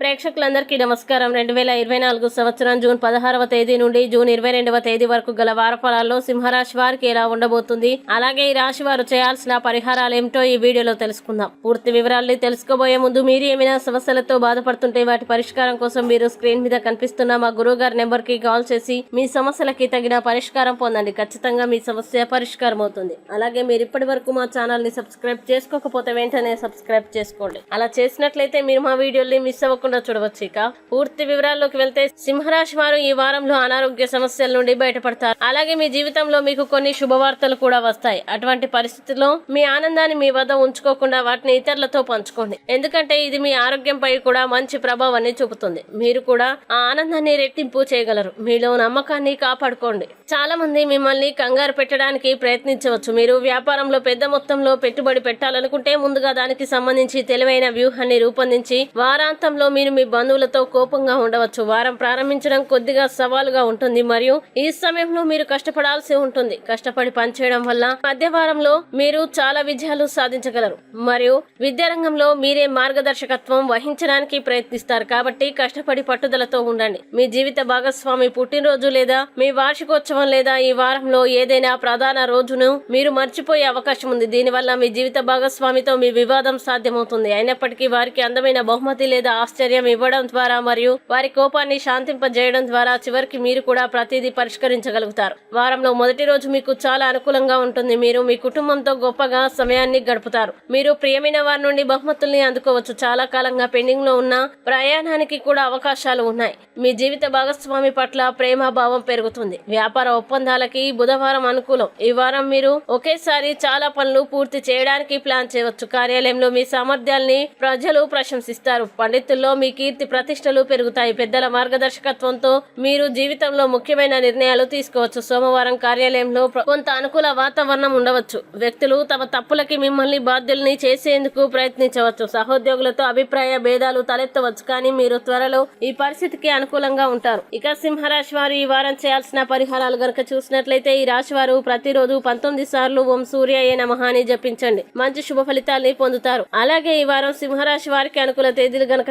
ప్రేక్షకులందరికీ నమస్కారం. రెండు వేల ఇరవై నాలుగు సంవత్సరం జూన్ పదహారవ తేదీ నుండి జూన్ ఇరవై రెండవ తేదీ వరకు గల వారఫలాల్లో సింహరాశి వారికి ఎలా ఉండబోతుంది? అలాగే ఈ రాశి వారు చేయాల్సిన పరిహారాలు ఏమిటో ఈ వీడియోలో తెలుసుకుందాం. పూర్తి వివరాల్ని తెలుసుకోబోయే ముందు మీరు ఏమైనా సమస్యలతో బాధపడుతుంటే వాటి పరిష్కారం కోసం మీరు స్క్రీన్ మీద కనిపిస్తున్న మా గురువు గారి నెంబర్కి కాల్ చేసి మీ సమస్యలకి తగిన పరిష్కారం పొందండి. ఖచ్చితంగా మీ సమస్య పరిష్కారం అవుతుంది అలాగే మీరు ఇప్పటి వరకు మా ఛానల్ని సబ్స్క్రైబ్ చేసుకోకపోతే వెంటనే సబ్స్క్రైబ్ చేసుకోండి. అలా చేసినట్లయితే మీరు మా వీడియోని మిస్ అవ్వకుండా చూడవచ్చు ఇక. పూర్తి వివరాల్లోకి వెళ్తే సింహరాశి వారు ఈ వారంలో అనారోగ్య సమస్యల నుండి బయటపడతారు. అలాగే మీ జీవితంలో మీకు కొన్ని శుభవార్తలు కూడా వస్తాయి. అటువంటి పరిస్థితుల్లో మీ ఆనందాన్ని మీ వద్ద ఉంచుకోకుండా వాటిని ఇతరులతో పంచుకోండి. ఎందుకంటే ఇది మీ ఆరోగ్యంపై కూడా మంచి ప్రభావాన్ని చూపుతుంది. మీరు కూడా ఆ ఆనందాన్ని రెట్టింపు చేయగలరు. మీలో నమ్మకాన్ని కాపాడుకోండి. చాలా మంది మిమ్మల్ని కంగారు పెట్టడానికి ప్రయత్నించవచ్చు. మీరు వ్యాపారంలో పెద్ద మొత్తంలో పెట్టుబడి పెట్టాలనుకుంటే ముందుగా దానికి సంబంధించి తెలివైన వ్యూహాన్ని రూపొందించి వారాంతంలో మీరు మీ బంధువులతో కోపంగా ఉండవచ్చు. వారం ప్రారంభించడం కొద్దిగా సవాలుగా ఉంటుంది. మరియు ఈ సమయంలో మీరు కష్టపడాల్సి ఉంటుంది. కష్టపడి పనిచేయడం వల్ల మధ్య వారంలో మీరు చాలా విజయాలు సాధించగలరు. మరియు విద్యారంగంలో మీరే మార్గదర్శకత్వం వహించడానికి ప్రయత్నిస్తారు. కాబట్టి కష్టపడి పట్టుదలతో ఉండండి. మీ జీవిత భాగస్వామి పుట్టినరోజు లేదా మీ వార్షికోత్సవం లేదా ఈ వారంలో ఏదైనా ప్రధాన రోజును మీరు మర్చిపోయే అవకాశం ఉంది. దీనివల్ల మీ జీవిత భాగస్వామితో మీ వివాదం సాధ్యమవుతుంది. అయినప్పటికీ వారికి అందమైన బహుమతి లేదా ఆశ్చర్య ఇవ్వడం ద్వారా మరియు వారి కోపాన్ని శాంతింపజేయడం ద్వారా చివరికి మీరు కూడా ప్రతిదీ పరిష్కరించగలుగుతారు. వారంలో మొదటి రోజు మీకు చాలా అనుకూలంగా ఉంటుంది. మీరు మీ కుటుంబంతో గొప్పగా సమయాన్ని గడుపుతారు. మీరు ప్రియమైన వారి నుండి బహుమతుల్ని అందుకోవచ్చు. చాలా కాలంగా పెండింగ్లో ఉన్న ప్రయాణానికి కూడా అవకాశాలు ఉన్నాయి. మీ జీవిత భాగస్వామి పట్ల ప్రేమ భావం పెరుగుతుంది. వ్యాపార ఒప్పందాలకి బుధవారం అనుకూలం. ఈ వారం మీరు ఒకేసారి చాలా పనులు పూర్తి చేయడానికి ప్లాన్ చేయవచ్చు. కార్యాలయంలో మీ సామర్థ్యాల్ని ప్రజలు ప్రశంసిస్తారు. పండితుల్లో మీ కీర్తి ప్రతిష్టలు పెరుగుతాయి. పెద్దల మార్గదర్శకత్వంతో మీరు జీవితంలో ముఖ్యమైన నిర్ణయాలు తీసుకోవచ్చు. సోమవారం కార్యాలయంలో కొంత అనుకూల వాతావరణం ఉండవచ్చు. వ్యక్తులు తమ తప్పులకి మిమ్మల్ని బాధ్యుల్ని చేసేందుకు ప్రయత్నించవచ్చు. సహోద్యోగులతో అభిప్రాయ భేదాలు తలెత్తవచ్చు. కానీ మీరు త్వరలో ఈ పరిస్థితికి అనుకూలంగా ఉంటారు. ఇక సింహరాశి వారు ఈ వారం చేయాల్సిన పరిహారాలు గనక చూసినట్లయితే ఈ రాశి వారు ప్రతిరోజు పంతొమ్మిది సార్లు ఓం సూర్యయ నమః అని జపించండి. మంచి శుభ ఫలితాల్ని పొందుతారు. అలాగే ఈ వారం సింహరాశి వారికి అనుకూల తేదీలు గనక